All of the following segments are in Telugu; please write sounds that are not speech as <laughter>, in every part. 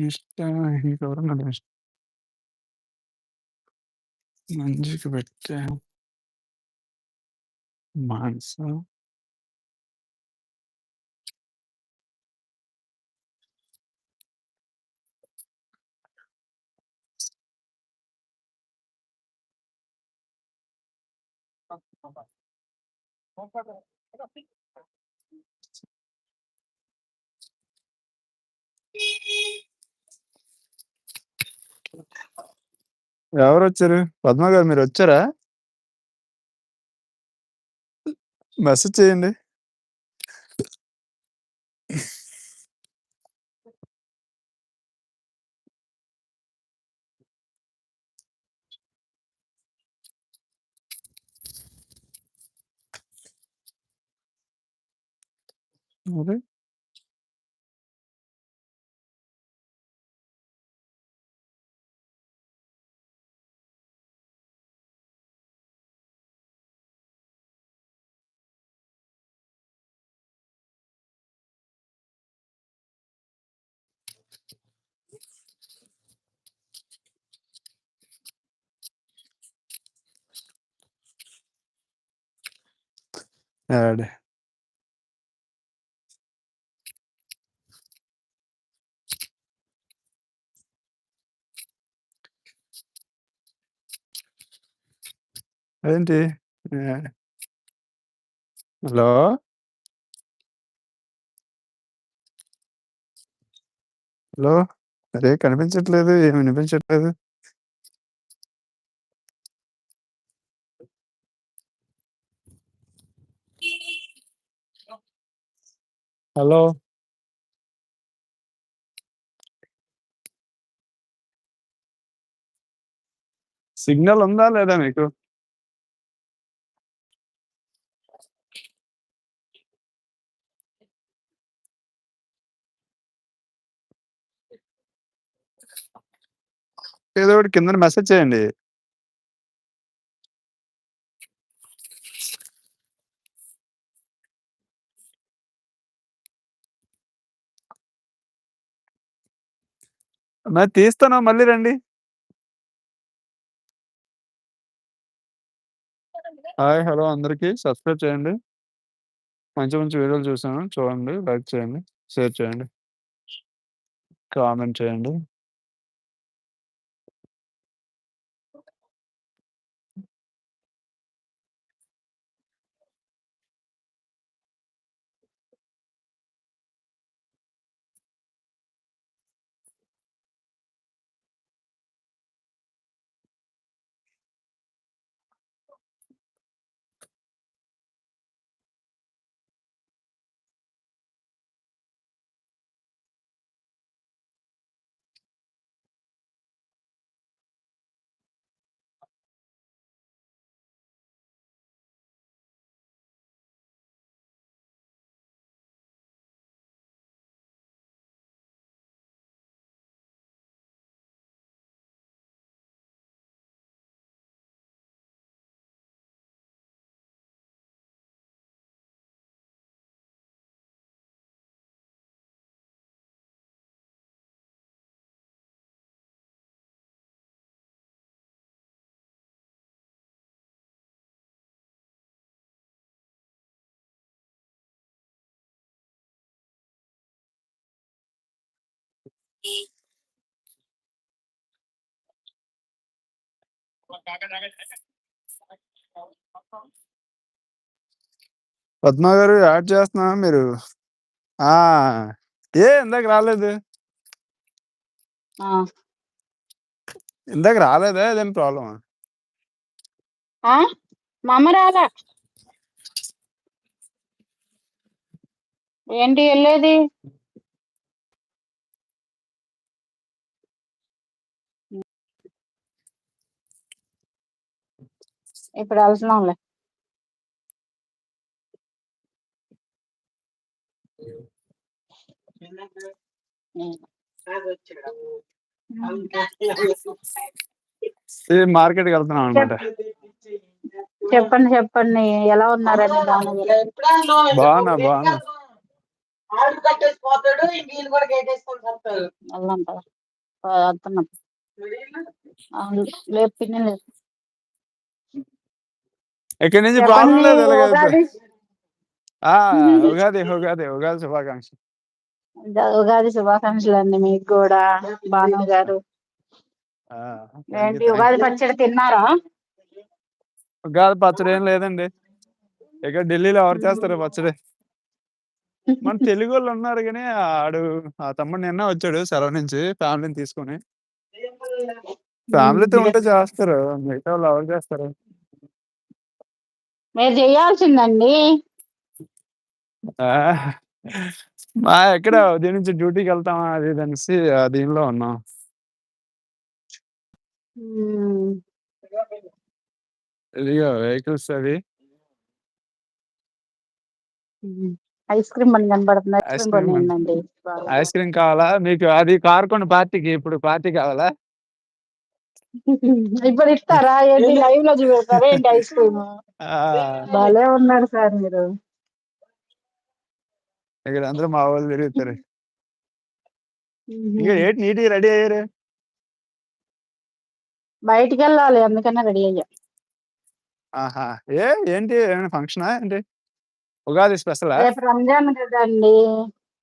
ఇష్ట ఇంకెవరున్నారు ఇష్ట మంచికి పెట్టా మానస ఎవరు వచ్చారు పద్మ గారు మీరు వచ్చారా? మెసేజ్ చేయండి. అదే యాడ్ అదేంటి? హలో? హలో? అరే కనిపించట్లేదు ఏమి వినిపించట్లేదు. హలో? సిగ్నల్ ఉందా లేదా మీకు? ఏదో ఒకటి కింద మెసేజ్ చేయండి. మరి తీస్తాను మళ్ళీ రండి. హాయ్ హలో అందరికీ. సబ్స్క్రైబ్ చేయండి. మంచి మంచి వీడియోలు చూసాను చూడండి లైక్ చేయండి షేర్ చేయండి. కామెంట్ చేయండి. పద్మ గారు యాడ్ చేస్తున్నా మీరు ఆ ఏ ఇందాక రాలేదు! ఇందాక రాలేదా అదేం ప్రాబ్లమ్ ఆ? మా అమ్మ రాలా. ఏంటి ఎళ్ళేది? ఇప్పుడు ఎళ్తున్నాంలే. ఇది మార్కెట్కి వెళ్తున్నాం అనమాట చెప్పండి చెప్పండి ఎలా ఉన్నారండి? బాగున్నా బాగున్నా ఆడు కట్టేసిపోతాడు ఇంక వీళ్ళు కూడా గేటేసుకొని పోతారు వెళ్దాం పద. పద, వస్తున్నాం అవును, లేదు పిన్ని లేదు ఇక్కడి నుంచి ప్రాబ్లం లేదు ఉగాది ఆ, ఉగాది ఉగాది ఉగాది శుభాకాంక్ష ఉగాది శుభాకాంక్షలు అండి మీకు కూడా భాను గారు ఏంటి ఉగాది పచ్చడి తిన్నారా ఉగాది పచ్చడి ఏం లేదండి ఇక్కడ ఢిల్లీలో ఎవరు చేస్తారు పచ్చడి మన తెలుగు వాళ్ళు ఉన్నారు కానీ ఆడు ఆ తమ్ముడు నిన్న వచ్చాడు సెలవు నుంచి ఫ్యామిలీని తీసుకొని. ఫ్యామిలీతో ఉంటే చేస్తారు మిగతా వాళ్ళు ఎవరు చేస్తారు? మీరు చేయాల్సిందండి. మా ఎక్కడ దీని నుంచి డ్యూటీకి వెళ్తామా అది ఇది అనేసి దీనిలో ఉన్నాం. ఇదిగో వెహికల్స్ అవి. ఐస్ క్రీమ్ అని కనబడుతుంది. ఐస్ క్రీమ్ కావాలా? మీకు అది కార్కొండ పార్టీకి ఇప్పుడు పార్టీ కావాలా? ఇప్పుడు ఇస్తారా? ఏంటి? లైవ్లో చూపెడతారా? ఏంటి ఐస్ క్రీమ్ భలే ఉన్నారు సార్ మీరు. ఇక్కడ అందరూ మా వాళ్ళు తిరుగుతారు. ఉహు. ఇంకా ఏంటి నీట్గా రెడీ అయ్యారు? బయటికి వెళ్ళాలి అందుకనే రెడీ అయ్యా. ఆహా. ఏ ఏంటి? ఏమైనా ఫంక్షనా ఏంటి? ఉగాది స్పెషల్ రంజాన్ కదండి.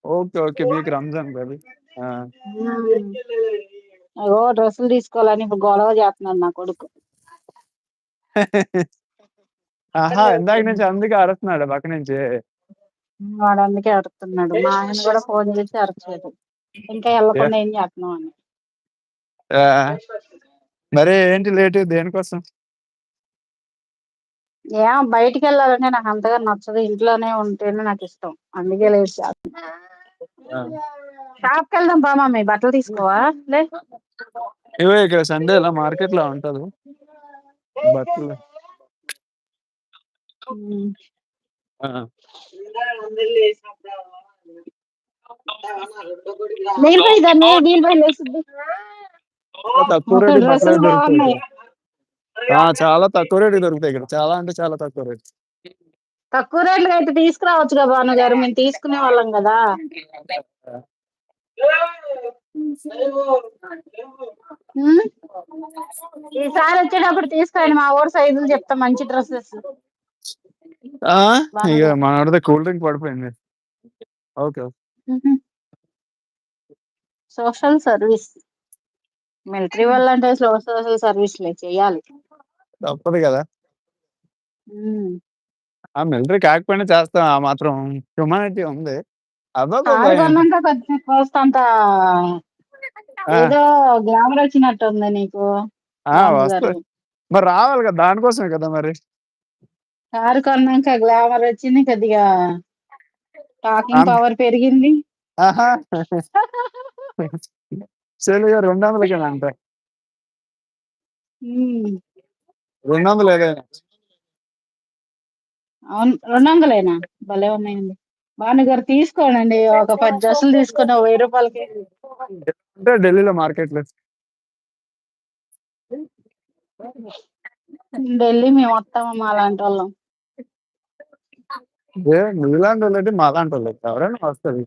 Okay okay. మీకు రంజాన్ బాబు అగో డ్రెస్సులు తీసుకోవాలని ఇప్పుడు గొడవ చేస్తున్నాడు నా కొడుకు. <laughs> ఆహా ఇందాక నుంచి అందుకే అరుస్తున్నాడు పక్క నుంచి. వాడు అందుకే అరుస్తున్నాడు. మా ఆయన కూడా ఫోన్ చేసి అరచలేదు ఇంకా వెళ్ళకుండా ఏం చేస్తున్నాం అని. మరి ఏంటి లేటు దేనికోసం? ఏం బయటికి వెళ్ళాలంటే నాకు అంతగా నచ్చదు. ఇంట్లోనే ఉంటేనే నాకు ఇష్టం. అందుకే ఆ. షాప్కి వెళ్దాం బా మమ్మీ బట్టలు తీసుకోవా? లే. ఇవో ఇక్కడ సండే ఇలా మార్కెట్లో ఉంటది. బట్టలు. తక్కువ రేటు బట్టలు దొరుకుతాయి చాలా తక్కువ రేటు దొరుకుతాయి ఇక్కడ. చాలా అంటే చాలా తక్కువ రేటు. తక్కువ రేట్లకి అయితే తీసుకురావచ్చు కదా భాను గారు. మేము తీసుకునే వాళ్ళం కదా? ఈసారి వచ్చేటప్పుడు తీసుకోండి మా ఊరు సైజులు చెప్తా మంచి డ్రెస్సెస్ ఇక మనోడితే కూల్ డ్రింక్ పడిపోయింది. Okay okay. Social service military వాళ్ళంటే సోషల్ సర్వీస్ చేయాలి. తప్పదు కదా. ఆ మిలిటరీ కాకపోయినా చేస్తాం ఆ మాత్రం హ్యుమానిటీ ఉంది. కొన్నాక కొంచెం కోస్త అంత ఏదో గ్లామర్ వచ్చినట్టు ఉంది నీకు. మరి రావాలి కదా దానికోసమే కదా మరి. కారు కొన్నాక గ్లామర్ వచ్చింది కొద్దిగా టాకింగ్ పవర్ పెరిగింది. రెండు వందలకి అంట? ఉమ్. రెండు వందలు ఏదైనా అవును రెండు వందలేనా? భలే ఉన్నాయండి. భానుగారు తీసుకోనండి. ఒక పది డ్రెస్సులు తీసుకుని ఓ వెయ్యి రూపాయలకి. అంటే ఢిల్లీలో మార్కెట్ ఢిల్లీ మేము వస్తాము మా లాంటి వాళ్ళం. ఏ నీలాంటి వాళ్ళంటే మాలాంటి వాళ్ళు. ఎవరైనా వస్తుంది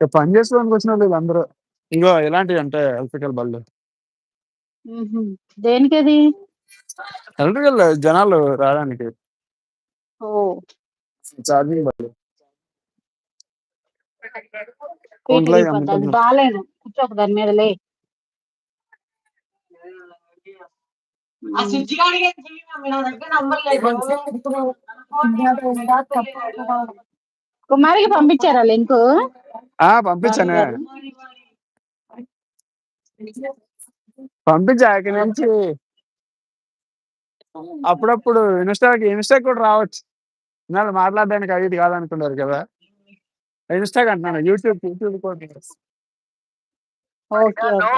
ఇక పని చేసుకోవడానికి వచ్చిన వాళ్ళు అందరూ ఇంకో ఇలాంటివి అంటే ఎలక్ట్రికల్ బళ్ళు. దేనికది? ఎలక్ట్రికల్ జనాలు రావడానికి. ఓ. ఛార్జింగ్ బళ్ళు. బాగాలేదు కూర్చోక దాని మీద లే. కుమారికి పంపించారా లింక్? ఆ పంపించానే. ఇక్కడి నుంచి. అప్పుడప్పుడు ఇన్స్టాకి ఇన్స్టా కూడా రావచ్చు. ఇన్నాళ్ళు మాట్లాడడానికి అవి ఇది కాదనుకున్నారు కదా. ఇన్స్టాకి అంటున్నాను యూట్యూబ్ యూట్యూబ్ కూడా ఓకే ఓకే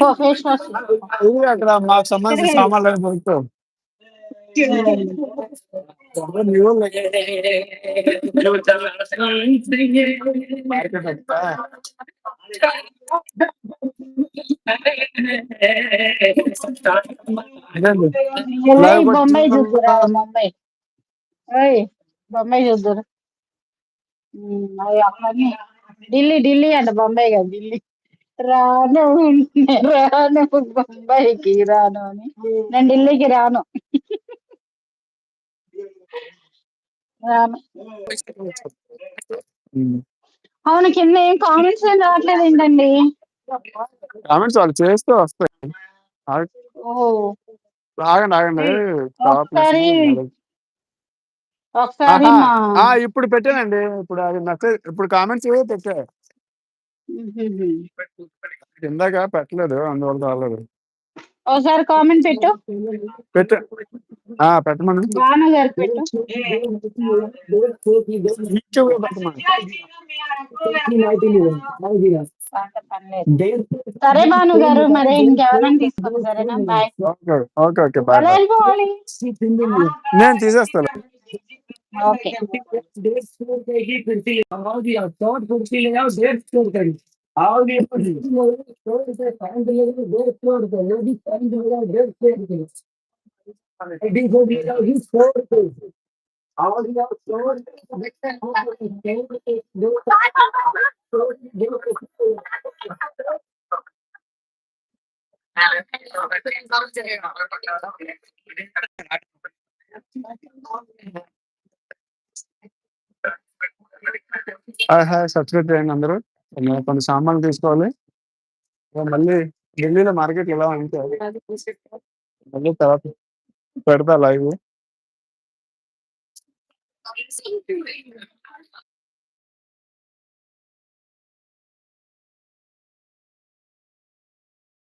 ఓ ఫేస్ వాష్ ఇది అక్కడ మాకు సంబంధించిన సామాన్లు అవి దొరుకుతాయి ఇదండి. వెళ్ళి లైవ్ బొంబాయి కొట్టుకుంటున్నా. చూద్దురా బొంబాయి ఓయ్ బొంబాయి చూద్దురు. ఉమ్, అవి అమ్మని ఢిల్లీ ఢిల్లీ అంట బొంబాయి కాదు ఢిల్లీ. రాను రాను బొంబాయికి రాను అని. నేను ఢిల్లీకి రాను. రాను. అవును కింద ఏం కామెంట్స్ ఏం రావట్లేదు ఏంటండి? కామెంట్స్ వాళ్ళు చేస్తూ వస్తాయి. ఆగండి ఆగండి. ఒకసారి ఆ, ఇప్పుడు పెట్టానండి. ఇప్పుడు అది మెసేజ్ ఇప్పుడు కామెంట్స్ పెట్టా. ఉహుహు. ఇందాక పెట్టలేదు అందువల్ల రాలేదు. ఒకసారి కామెంట్ పెట్టు. పెట్ట. ఆ, పెట్టమని. పెట్టు. సరే భాను గారు మరి ఇంకెవరైనా తీసుకోండి సరేనా? బాయ్. ఓకే ఓకే ओके डेढ़ सौ रुपए की कुर्सी आओगी आप सौ कुर्सी ले आओ डेढ़ सौ रुपए की आओगी सौ रुपए पैंट ले जाओ डेढ़ सौ। रुपए लेडीज़ पैंट ले जाओ डेढ़ सौ। रुपए लेडीज़ हो ले जाओगी सौ रुपए। की आओगी आप सौ रुपए। Thank you. సబ్స్క్రైబ్ చేయండి అందరూ. నేను కొన్ని సామాన్లు తీసుకోవాలి. మళ్ళీ ఢిల్లీలో మార్కెట్ ఎలా ఉంటే మళ్ళీ తర్వాత పెడతా లైవ్.